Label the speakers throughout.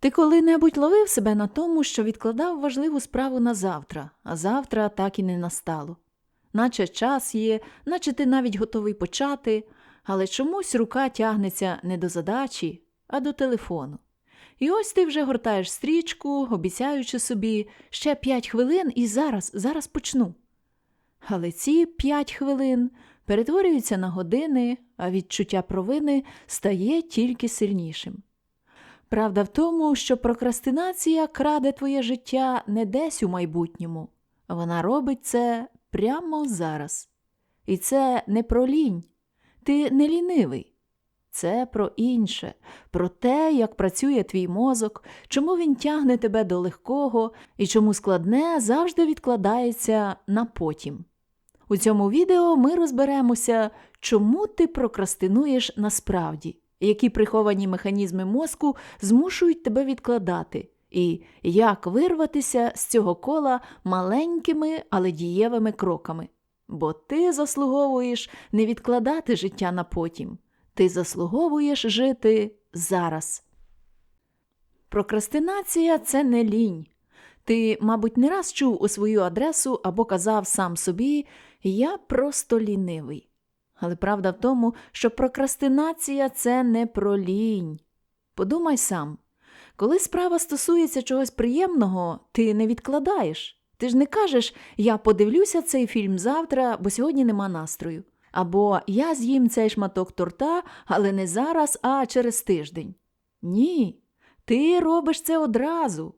Speaker 1: Ти коли-небудь ловив себе на тому, що відкладав важливу справу на завтра, а завтра так і не настало. Наче час є, наче ти навіть готовий почати, але чомусь рука тягнеться не до задачі, а до телефону. І ось ти вже гортаєш стрічку, обіцяючи собі ще п'ять хвилин і зараз, зараз почну. Але ці п'ять хвилин перетворюються на години, а відчуття провини стає тільки сильнішим. Правда в тому, що прокрастинація краде твоє життя не десь у майбутньому, вона робить це прямо зараз. І це не про лінь, ти не лінивий. Це про інше, про те, як працює твій мозок, чому він тягне тебе до легкого і чому складне завжди відкладається на потім. У цьому відео ми розберемося, чому ти прокрастинуєш насправді, які приховані механізми мозку змушують тебе відкладати, і як вирватися з цього кола маленькими, але дієвими кроками. Бо ти заслуговуєш не відкладати життя на потім, ти заслуговуєш жити зараз. Прокрастинація це не лінь. Ти, мабуть, не раз чув у свою адресу або казав сам собі Я просто лінивий. Але правда в тому, що прокрастинація це не про лінь. Подумай сам, коли справа стосується чогось приємного, ти не відкладаєш. Ти ж не кажеш Я подивлюся цей фільм завтра, бо сьогодні нема настрою. Або Я з'їм цей шматок торта, але не зараз, а через тиждень. Ні, ти робиш це одразу.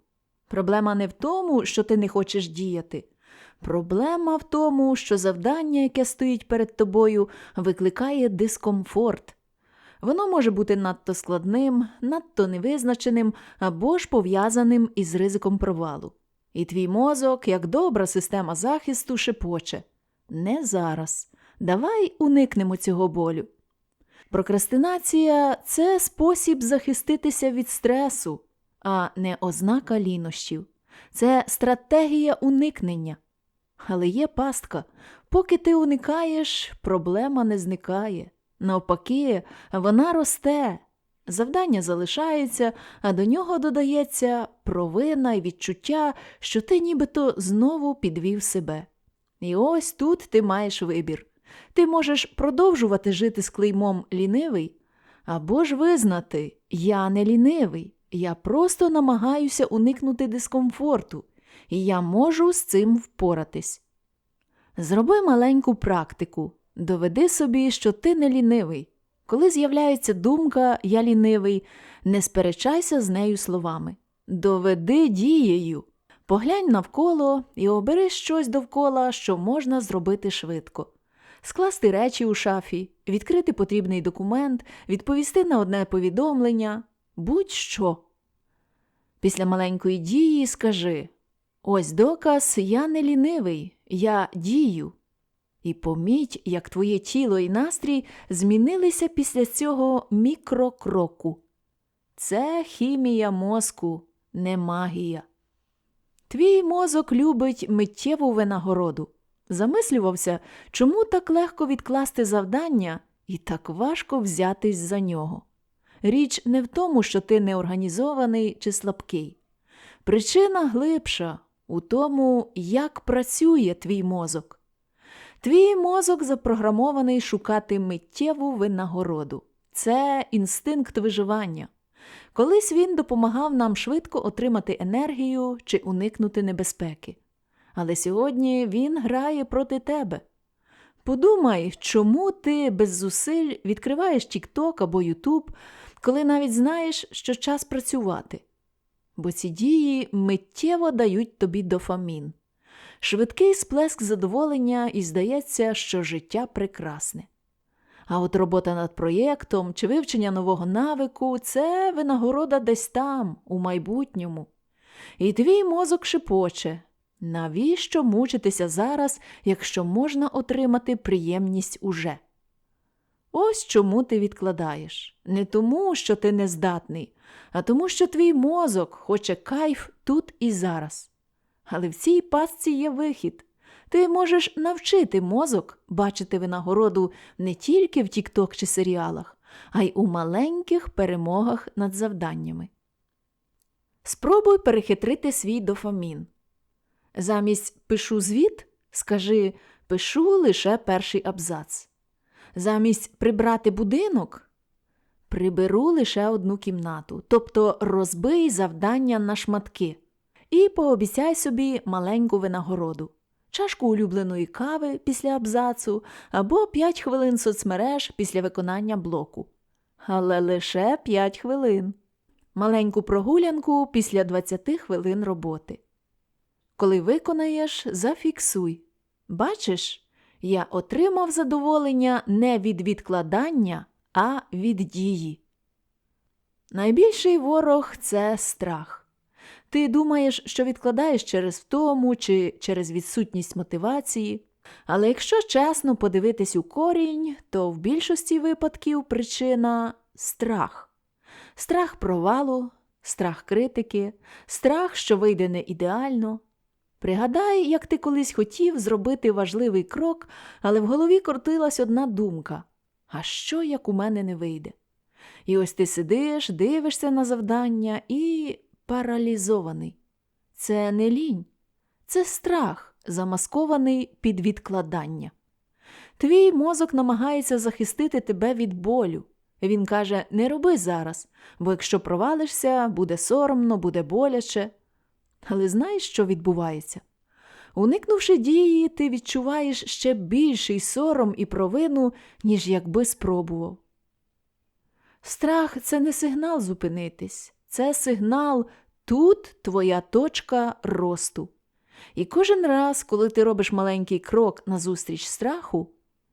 Speaker 1: Проблема не в тому, що ти не хочеш діяти. Проблема в тому, що завдання, яке стоїть перед тобою, викликає дискомфорт. Воно може бути надто складним, надто невизначеним або ж пов'язаним із ризиком провалу. І твій мозок, як добра система захисту, шепоче не зараз. Давай уникнемо цього болю. Прокрастинація це спосіб захиститися від стресу, а не ознака лінощів. Це стратегія уникнення. Але є пастка. Поки ти уникаєш, проблема не зникає. Навпаки, вона росте. Завдання залишається, а до нього додається провина і відчуття, що ти нібито знову підвів себе. І ось тут ти маєш вибір. Ти можеш продовжувати жити з клеймом лінивий, або ж визнати я не лінивий, я просто намагаюся уникнути дискомфорту, і я можу з цим впоратись. Зроби маленьку практику, доведи собі, що ти не лінивий. Коли з'являється думка Я лінивий, не сперечайся з нею словами. Доведи дією. Поглянь навколо і обери щось довкола, що можна зробити швидко. Скласти речі у шафі, відкрити потрібний документ, відповісти на одне повідомлення, будь-що. Після маленької дії скажи Ось доказ, я не лінивий, я дію. І поміть, як твоє тіло і настрій змінилися після цього мікрокроку. Це хімія мозку, не магія. Твій мозок любить миттєву винагороду. Замислювався, чому так легко відкласти завдання і так важко взятись за нього. Річ не в тому, що ти неорганізований чи слабкий. Причина глибша у тому, як працює твій мозок. Твій мозок запрограмований шукати миттєву винагороду. Це інстинкт виживання. Колись він допомагав нам швидко отримати енергію чи уникнути небезпеки. Але сьогодні він грає проти тебе. Подумай, чому ти без зусиль відкриваєш TikTok або YouTube, коли навіть знаєш, що час працювати. Бо ці дії миттєво дають тобі дофамін. Швидкий сплеск задоволення і здається, що життя прекрасне. А от робота над проєктом чи вивчення нового навику це винагорода десь там, у майбутньому. І твій мозок шепоче навіщо мучитися зараз, якщо можна отримати приємність уже? Ось чому ти відкладаєш. Не тому, що ти нездатний, а тому, що твій мозок хоче кайф тут і зараз. Але в цій пастці є вихід. Ти можеш навчити мозок бачити винагороду не тільки в тікток чи серіалах, а й у маленьких перемогах над завданнями. Спробуй перехитрити свій дофамін. Замість пишу звіт, скажи пишу лише перший абзац. Замість прибрати будинок приберу лише одну кімнату, тобто розбий завдання на шматки. І пообіцяй собі маленьку винагороду, чашку улюбленої кави після абзацу або 5 хвилин соцмереж після виконання блоку. Але лише 5 хвилин. Маленьку прогулянку після 20 хвилин роботи. Коли виконаєш, зафіксуй. Бачиш, я отримав задоволення не від відкладання, а від дії. Найбільший ворог це страх. Ти думаєш, що відкладаєш через втому чи через відсутність мотивації. Але якщо чесно подивитись у корінь, то в більшості випадків причина страх. Страх провалу, страх критики, страх, що вийде не ідеально. Пригадай, як ти колись хотів зробити важливий крок, але в голові крутилась одна думка а що, як у мене не вийде? І ось ти сидиш, дивишся на завдання і паралізований. Це не лінь, це страх, замаскований під відкладання. Твій мозок намагається захистити тебе від болю. Він каже: не роби зараз, бо якщо провалишся, буде соромно, буде боляче. Але знаєш, що відбувається? Уникнувши дії, ти відчуваєш ще більший сором і провину, ніж якби спробував. Страх це не сигнал зупинитись, це сигнал тут твоя точка росту. І кожен раз, коли ти робиш маленький крок назустріч страху,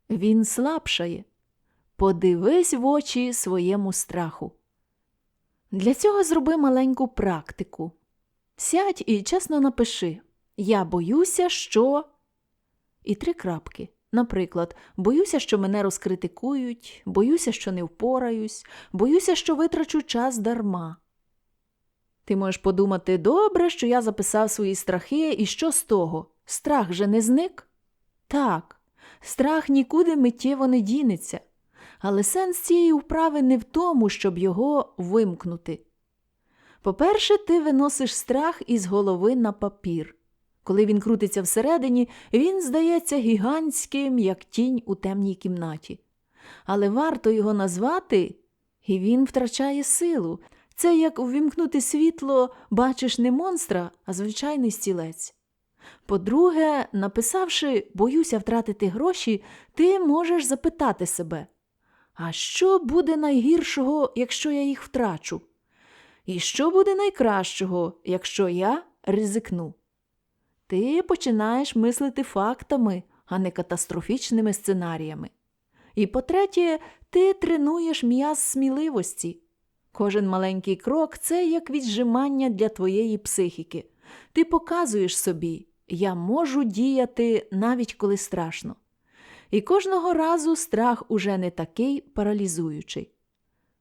Speaker 1: він слабшає. Подивись в очі своєму страху. Для цього зроби маленьку практику. Сядь і чесно напиши Я боюся, що. І три крапки. Наприклад, боюся, що мене розкритикують, боюся, що не впораюсь, боюся, що витрачу час дарма. Ти можеш подумати добре, що я записав свої страхи, і що з того? Страх же не зник? Так, страх нікуди миттєво не дінеться, але сенс цієї вправи не в тому, щоб його вимкнути. По-перше, ти виносиш страх із голови на папір. Коли він крутиться всередині, він здається гігантським, як тінь у темній кімнаті. Але варто його назвати, і він втрачає силу. Це як увімкнути світло, бачиш не монстра, а звичайний стілець. По-друге, написавши боюся втратити гроші, ти можеш запитати себе, а що буде найгіршого, якщо я їх втрачу? І що буде найкращого, якщо я ризикну? Ти починаєш мислити фактами, а не катастрофічними сценаріями. І по-третє, ти тренуєш м'яз сміливості. Кожен маленький крок це як віджимання для твоєї психіки. Ти показуєш собі, я можу діяти навіть коли страшно. І кожного разу страх уже не такий паралізуючий.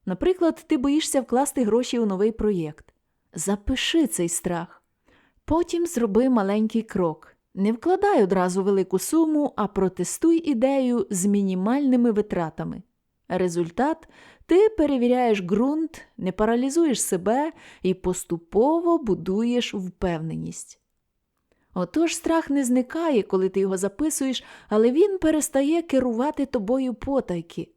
Speaker 1: Наприклад, ти боїшся вкласти гроші у новий проєкт. Запиши цей страх. Потім зроби маленький крок. Не вкладай одразу велику суму, а протестуй ідею з мінімальними витратами. Результат ти перевіряєш ґрунт, не паралізуєш себе і поступово будуєш впевненість. Отож страх не зникає, коли ти його записуєш, але він перестає керувати тобою потайки.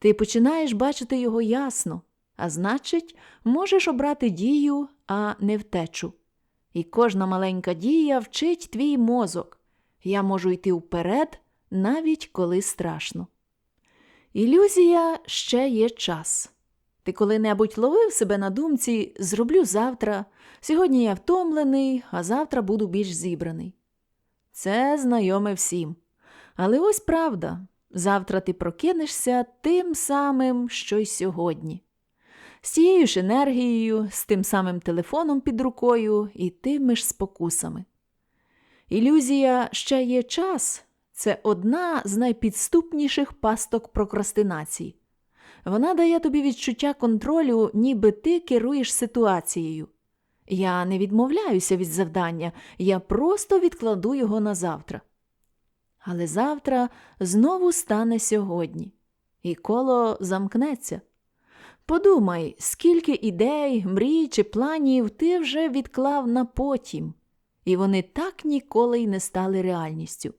Speaker 1: Ти починаєш бачити його ясно, а значить, можеш обрати дію, а не втечу. І кожна маленька дія вчить твій мозок. Я можу йти вперед, навіть коли страшно. Ілюзія ще є час. Ти коли-небудь ловив себе на думці зроблю завтра, сьогодні я втомлений, а завтра буду більш зібраний. Це знайоме всім. Але ось правда завтра ти прокинешся тим самим, що й сьогодні. З тією ж енергією, з тим самим телефоном під рукою і тими ж спокусами. Ілюзія ще є час це одна з найпідступніших пасток прокрастинації. Вона дає тобі відчуття контролю, ніби ти керуєш ситуацією. Я не відмовляюся від завдання, я просто відкладу його на завтра. Але завтра знову стане сьогодні, і коло замкнеться. Подумай, скільки ідей, мрій чи планів ти вже відклав на потім, і вони так ніколи й не стали реальністю.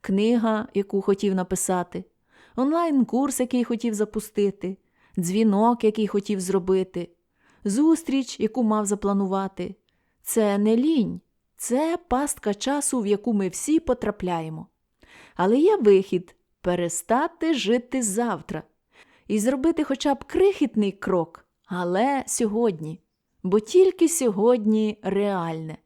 Speaker 1: Книга, яку хотів написати, онлайн-курс, який хотів запустити, дзвінок, який хотів зробити, зустріч, яку мав запланувати. Це не лінь, це пастка часу, в яку ми всі потрапляємо. Але є вихід перестати жити завтра і зробити хоча б крихітний крок, але сьогодні, бо тільки сьогодні реальне.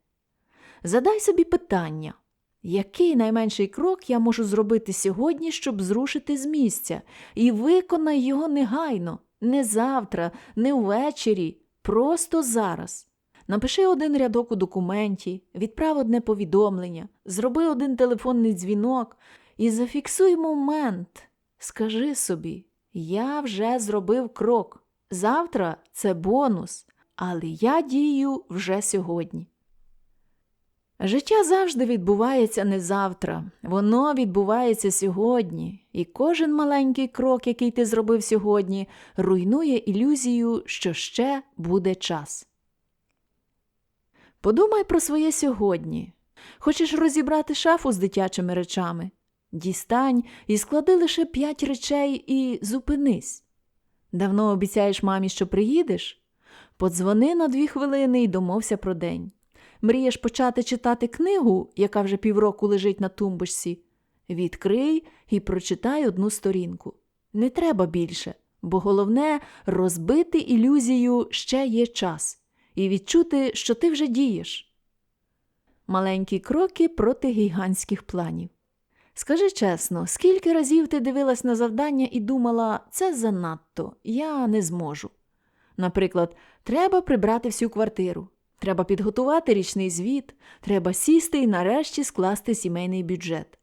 Speaker 1: Задай собі питання, який найменший крок я можу зробити сьогодні, щоб зрушити з місця, і виконай його негайно, не завтра, не ввечері, просто зараз. Напиши один рядок у документі, відправ одне повідомлення, зроби один телефонний дзвінок і зафіксуй момент. Скажи собі, я вже зробив крок. Завтра це бонус, але я дію вже сьогодні. Життя завжди відбувається не завтра, воно відбувається сьогодні, і кожен маленький крок, який ти зробив сьогодні, руйнує ілюзію, що ще буде час. Подумай про своє сьогодні. Хочеш розібрати шафу з дитячими речами? Дістань і склади лише п'ять речей і зупинись. Давно обіцяєш мамі, що приїдеш? Подзвони на дві хвилини і домовся про день. Мрієш почати читати книгу, яка вже півроку лежить на тумбочці? Відкрий і прочитай одну сторінку. Не треба більше, бо головне розбити ілюзію ще є час і відчути, що ти вже дієш. Маленькі кроки проти гігантських планів. Скажи чесно, скільки разів ти дивилась на завдання і думала, це занадто, я не зможу. Наприклад, треба прибрати всю квартиру, треба підготувати річний звіт, треба сісти і нарешті скласти сімейний бюджет.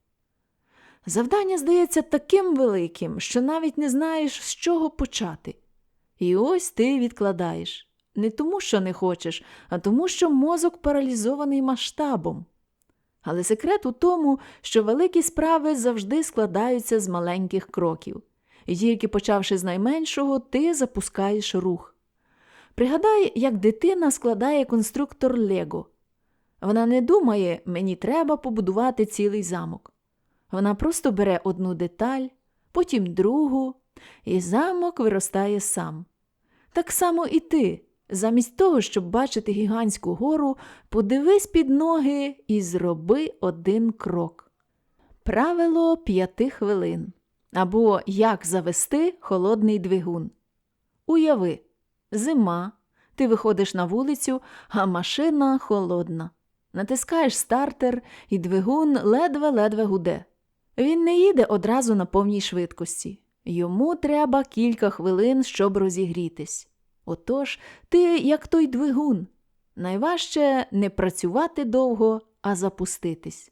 Speaker 1: Завдання здається таким великим, що навіть не знаєш, з чого почати. І ось ти відкладаєш не тому, що не хочеш, а тому, що мозок паралізований масштабом. Але секрет у тому, що великі справи завжди складаються з маленьких кроків, і тільки почавши з найменшого, ти запускаєш рух. Пригадай, як дитина складає конструктор Лего. Вона не думає, мені треба побудувати цілий замок. Вона просто бере одну деталь, потім другу, і замок виростає сам. Так само і ти. Замість того, щоб бачити гігантську гору, подивись під ноги і зроби один крок. Правило п'яти хвилин. Або як завести холодний двигун. Уяви, зима, ти виходиш на вулицю, а машина холодна. Натискаєш стартер, і двигун ледве-ледве гуде. Він не їде одразу на повній швидкості. Йому треба кілька хвилин, щоб розігрітись. Отож, ти як той двигун. Найважче не працювати довго, а запуститись.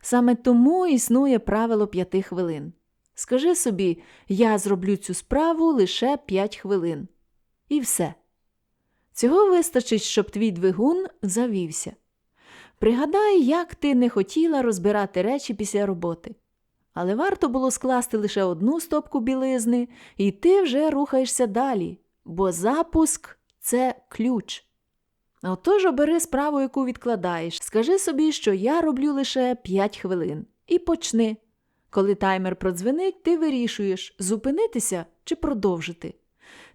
Speaker 1: Саме тому існує правило п'яти хвилин. Скажи собі, я зроблю цю справу лише п'ять хвилин. І все. Цього вистачить, щоб твій двигун завівся. Пригадай, як ти не хотіла розбирати речі після роботи. Але варто було скласти лише одну стопку білизни, і ти вже рухаєшся далі, бо запуск це ключ. Отож обери справу, яку відкладаєш. Скажи собі, що я роблю лише 5 хвилин, і почни. Коли таймер продзвенить, ти вирішуєш, зупинитися чи продовжити.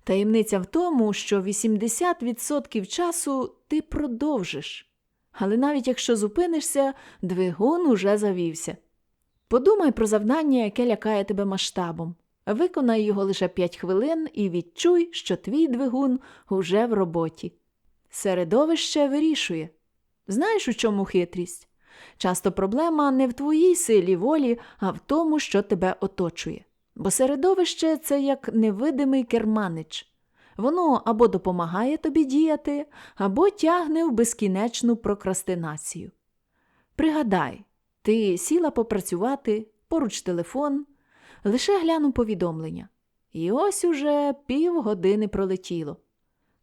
Speaker 1: Таємниця в тому, що 80% часу ти продовжиш. Але навіть якщо зупинишся, двигун уже завівся. Подумай про завдання, яке лякає тебе масштабом. Виконай його лише 5 хвилин і відчуй, що твій двигун уже в роботі. Середовище вирішує. Знаєш, у чому хитрість? Часто проблема не в твоїй силі волі, а в тому, що тебе оточує. Бо середовище це як невидимий керманич. Воно або допомагає тобі діяти, або тягне в безкінечну прокрастинацію. Пригадай, ти сіла попрацювати, поруч телефон, лише гляну повідомлення. І ось уже півгодини пролетіло.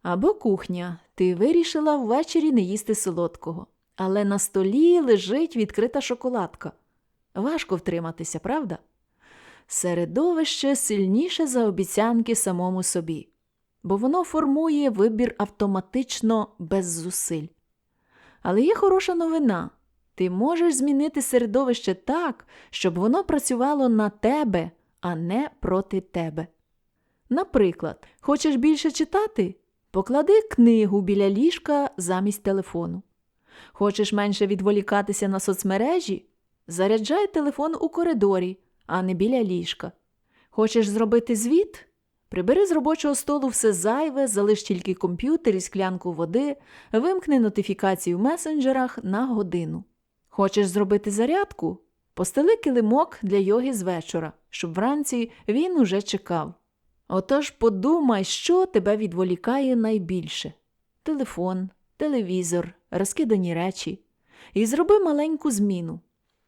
Speaker 1: Або кухня, ти вирішила ввечері не їсти солодкого, але на столі лежить відкрита шоколадка. Важко втриматися, правда? Середовище сильніше за обіцянки самому собі. бо воно формує вибір автоматично без зусиль. Але є хороша новина. Ти можеш змінити середовище так, щоб воно працювало на тебе, а не проти тебе. Наприклад, хочеш більше читати? Поклади книгу біля ліжка замість телефону. Хочеш менше відволікатися на соцмережі? Заряджай телефон у коридорі, а не біля ліжка. Хочеш зробити звіт? Прибери з робочого столу все зайве, залиш тільки комп'ютер і склянку води, вимкни нотифікації в месенджерах на годину. Хочеш зробити зарядку? Постели килимок для йоги з вечора, щоб вранці він уже чекав. Отож подумай, що тебе відволікає найбільше телефон, телевізор, розкидані речі. І зроби маленьку зміну.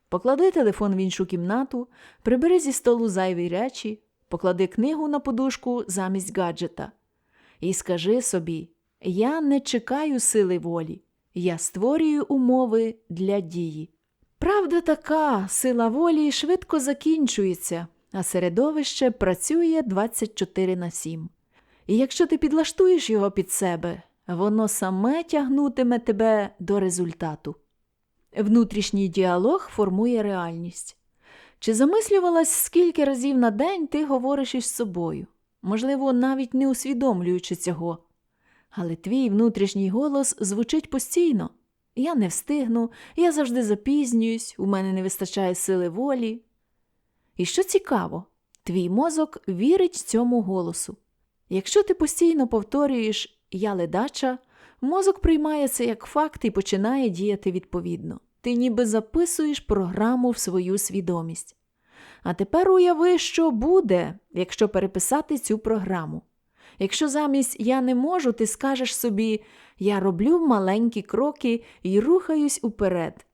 Speaker 1: Поклади телефон в іншу кімнату, прибери зі столу зайві речі, поклади книгу на подушку замість гаджета. І скажи собі: я не чекаю сили волі, я створюю умови для дії. Правда така, сила волі швидко закінчується, а середовище працює 24 на 7. І якщо ти підлаштуєш його під себе, воно саме тягнутиме тебе до результату. Внутрішній діалог формує реальність. Чи замислювалась, скільки разів на день ти говориш із собою, можливо, навіть не усвідомлюючи цього. Але твій внутрішній голос звучить постійно. Я не встигну, я завжди запізнююсь, у мене не вистачає сили волі. І що цікаво, твій мозок вірить цьому голосу. Якщо ти постійно повторюєш я ледача, мозок приймає це як факт і починає діяти відповідно. Ти ніби записуєш програму в свою свідомість. А тепер уяви, що буде, якщо переписати цю програму. Якщо замість я не можу, ти скажеш собі я роблю маленькі кроки і рухаюсь уперед.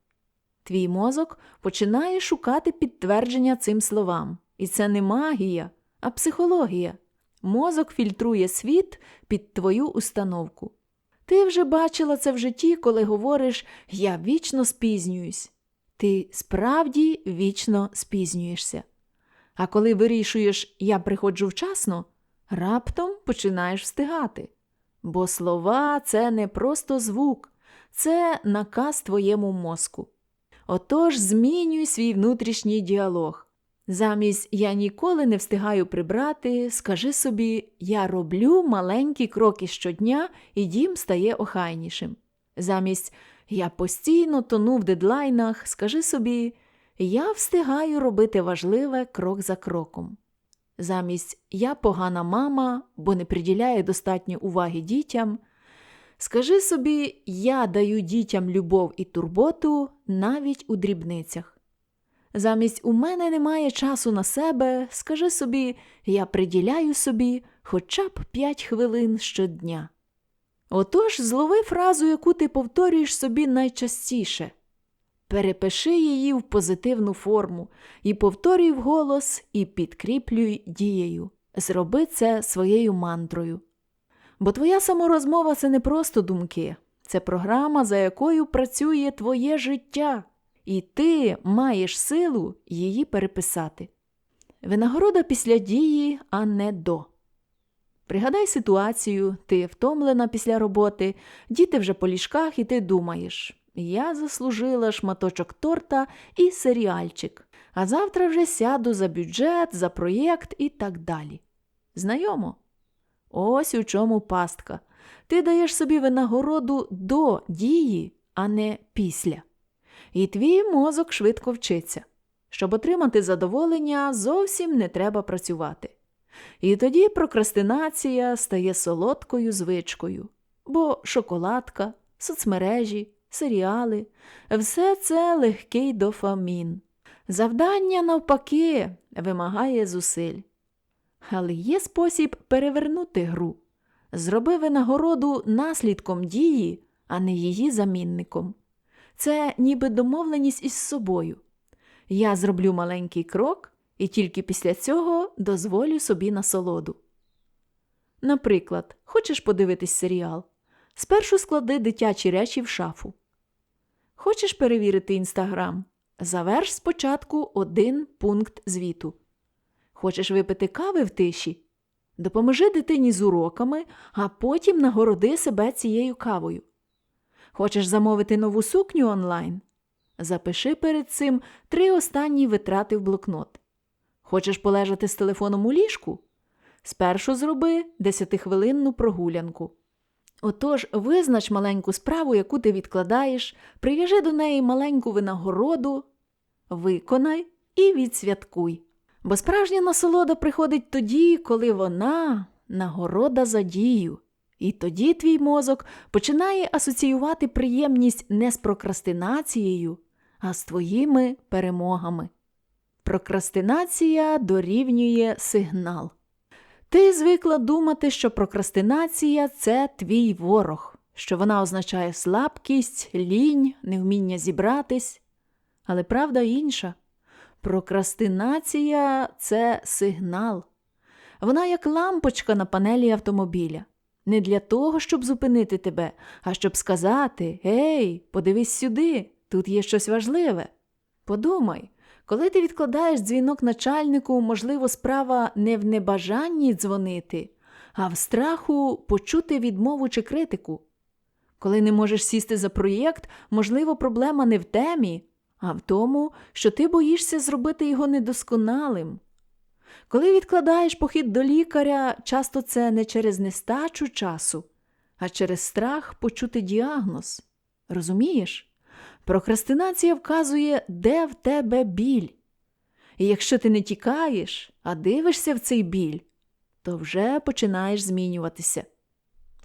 Speaker 1: Твій мозок починає шукати підтвердження цим словам. І це не магія, а психологія. Мозок фільтрує світ під твою установку. Ти вже бачила це в житті, коли говориш Я вічно спізнююсь. Ти справді вічно спізнюєшся. А коли вирішуєш Я приходжу вчасно, раптом починаєш встигати. Бо слова це не просто звук, це наказ твоєму мозку. Отож змінюй свій внутрішній діалог. Замість я ніколи не встигаю прибрати, скажи собі, я роблю маленькі кроки щодня, і дім стає охайнішим. Замість я постійно тону в дедлайнах, скажи собі, я встигаю робити важливе крок за кроком. Замість я погана мама, бо не приділяю достатньо уваги дітям. Скажи собі, я даю дітям любов і турботу навіть у дрібницях. Замість у мене немає часу на себе, скажи собі, я приділяю собі хоча б 5 хвилин щодня. Отож, злови фразу, яку ти повторюєш собі найчастіше. Перепиши її в позитивну форму і повторюй вголос і підкріплюй дією. Зроби це своєю мантрою. Бо твоя саморозмова це не просто думки, це програма, за якою працює твоє життя, і ти маєш силу її переписати. Винагорода після дії, а не до. Пригадай ситуацію, ти втомлена після роботи, діти вже по ліжках, і ти думаєш я заслужила шматочок торта і серіальчик, а завтра вже сяду за бюджет, за проєкт і так далі. Знайомо? Ось у чому пастка. Ти даєш собі винагороду до дії, а не після. І твій мозок швидко вчиться. Щоб отримати задоволення, зовсім не треба працювати. І тоді прокрастинація стає солодкою звичкою, бо шоколадка, соцмережі, серіали все це легкий дофамін. Завдання, навпаки, вимагає зусиль. Але є спосіб перевернути гру. Зроби винагороду наслідком дії, а не її замінником. Це ніби домовленість із собою. Я зроблю маленький крок і тільки після цього дозволю собі насолоду. Наприклад, хочеш подивитись серіал? Спершу склади дитячі речі в шафу. Хочеш перевірити інстаграм? Заверш спочатку один пункт звіту. Хочеш випити кави в тиші? Допоможи дитині з уроками, а потім нагороди себе цією кавою. Хочеш замовити нову сукню онлайн? Запиши перед цим три останні витрати в блокнот. Хочеш полежати з телефоном у ліжку? Спершу зроби 10-хвилинну прогулянку. Отож, визнач маленьку справу, яку ти відкладаєш, прив'яжи до неї маленьку винагороду, виконай і відсвяткуй. Бо справжня насолода приходить тоді, коли вона нагорода за дію. І тоді твій мозок починає асоціювати приємність не з прокрастинацією, а з твоїми перемогами. Прокрастинація дорівнює сигнал. Ти звикла думати, що прокрастинація це твій ворог, що вона означає слабкість, лінь, невміння зібратись. Але правда інша. Прокрастинація це сигнал. Вона як лампочка на панелі автомобіля. Не для того, щоб зупинити тебе, а щоб сказати Ей, подивись сюди, тут є щось важливе. Подумай, коли ти відкладаєш дзвінок начальнику, можливо, справа не в небажанні дзвонити, а в страху почути відмову чи критику. Коли не можеш сісти за проєкт, можливо, проблема не в темі, а в тому, що ти боїшся зробити його недосконалим. Коли відкладаєш похід до лікаря, часто це не через нестачу часу, а через страх почути діагноз. Розумієш? Прокрастинація вказує, де в тебе біль. І якщо ти не тікаєш, а дивишся в цей біль, то вже починаєш змінюватися.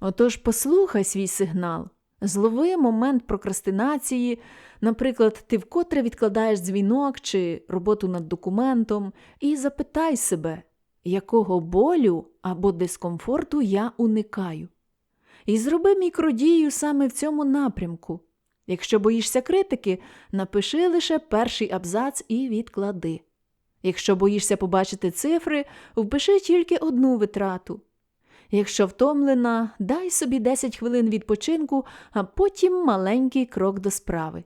Speaker 1: Отож послухай свій сигнал, злови момент прокрастинації, наприклад, ти вкотре відкладаєш дзвінок чи роботу над документом, і запитай себе, якого болю або дискомфорту я уникаю. І зроби мікродію саме в цьому напрямку. Якщо боїшся критики, напиши лише перший абзац і відклади. Якщо боїшся побачити цифри, впиши тільки одну витрату. Якщо втомлена, дай собі 10 хвилин відпочинку, а потім маленький крок до справи.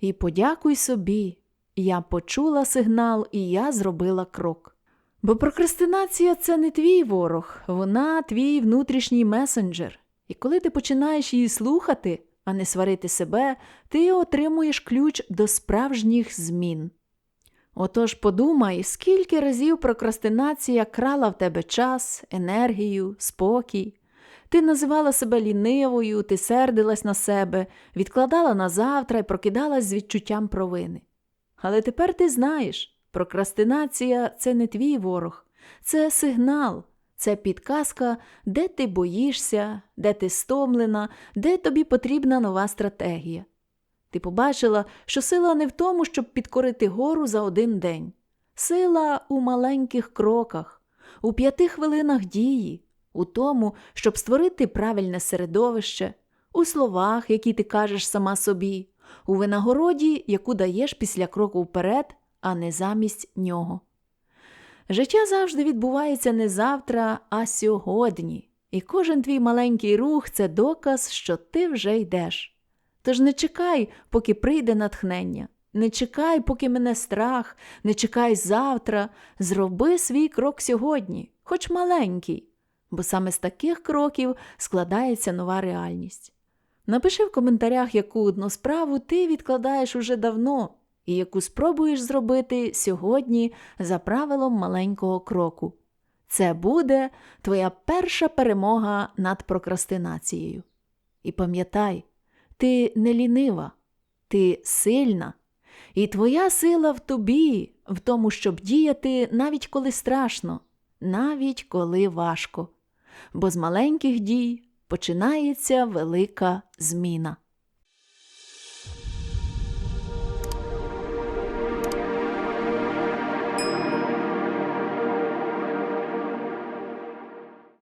Speaker 1: І подякуй собі. Я почула сигнал, і я зробила крок. Бо прокрастинація це не твій ворог, вона твій внутрішній месенджер. І коли ти починаєш її слухати, а не сварити себе, ти отримуєш ключ до справжніх змін. Отож подумай, скільки разів прокрастинація крала в тебе час, енергію, спокій. Ти називала себе лінивою, ти сердилась на себе, відкладала на завтра і прокидалась з відчуттям провини. Але тепер ти знаєш, прокрастинація це не твій ворог, це сигнал, це підказка, де ти боїшся, де ти стомлена, де тобі потрібна нова стратегія. Ти побачила, що сила не в тому, щоб підкорити гору за один день. Сила у маленьких кроках, у п'яти хвилинах дії, у тому, щоб створити правильне середовище, у словах, які ти кажеш сама собі, у винагороді, яку даєш після кроку вперед, а не замість нього. Життя завжди відбувається не завтра, а сьогодні, і кожен твій маленький рух це доказ, що ти вже йдеш. Тож не чекай, поки прийде натхнення, не чекай, поки мене страх, не чекай завтра, зроби свій крок сьогодні, хоч маленький, бо саме з таких кроків складається нова реальність. Напиши в коментарях, яку одну справу ти відкладаєш уже давно і яку спробуєш зробити сьогодні за правилом маленького кроку. Це буде твоя перша перемога над прокрастинацією. І пам'ятай, ти не лінива, ти сильна, і твоя сила в тобі, в тому, щоб діяти навіть коли страшно, навіть коли важко. Бо з маленьких дій починається велика зміна.